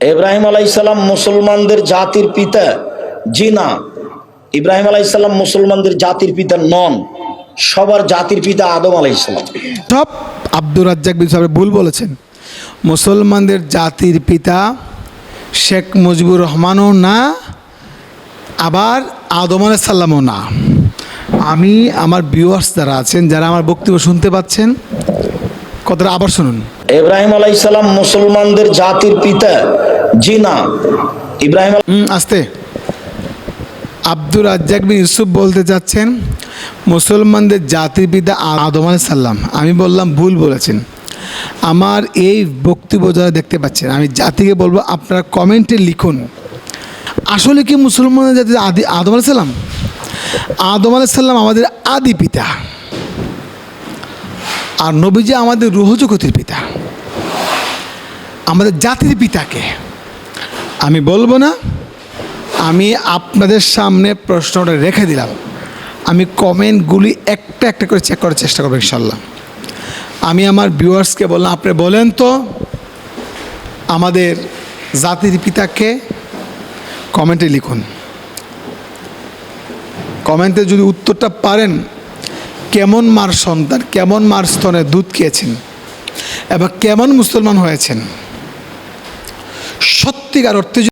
ইব্রাহিম আলাইসাল্লাম মুসলমানদের জাতির পিতা জি না ইব্রাহিম আলাইসাল্লাম মুসলমানদের জাতির পিতা, নন। সবার জাতির পিতা আদম আলাইসাল্লাম সব আব্দুর রাজ্জাক সাহেব ভুল বলেছেন। মুসলমানদের জাতির পিতা শেখ মুজিবুর রহমানও না, আবার আদম সাল্লামও না। আমি, আমার ভিউয়ার্স যারা আছেন, যারা আমার বক্তব্য শুনতে পাচ্ছেন, কথাটা আবার শুনুন। ইব্রাহিম আলাইসাল্লাম মুসলমানদের জাতির পিতা জি না ইব্রাহিম হুম, আস্তে। আব্দুর রাজ্জাক বিন ইউসুফ বলতে চাচ্ছেন মুসলমানদের জাতির পিতা আদম আলাইহিস সাল্লাম আমি বললাম ভুল বলেছেন। আমার এই বক্তব্য যারা দেখতে পাচ্ছেন আমি জাতিকে বলব আপনারা কমেন্টে লিখুন। আসলে কি মুসলমানদের জাতি আদি আদম আলাইহিস সাল্লাম আদম আলাইহিস সাল্লাম আমাদের আদি পিতা। আর নবীজি আমাদের রুহ জগতের পিতা, আমাদের জাতির পিতাকে। আমি বলব না, আমি আপনাদের সামনে প্রশ্নটা রেখে দিলাম। আমি কমেন্টগুলি একটা একটা করে চেক করার চেষ্টা করব ইনশাল্লাহ আমি আমার ভিউয়ার্সকে বললাম, আপনি বলেন তো, আমাদের জাতির পিতাকে কমেন্টে লিখুন। কমেন্টে যদি উত্তরটা পারেন কেমন মার সন্তান কেমন মার স্তনে দুধ খেয়েছেন এবার কেমন মুসলমান হয়েছেন? সত্যিকার অর্থে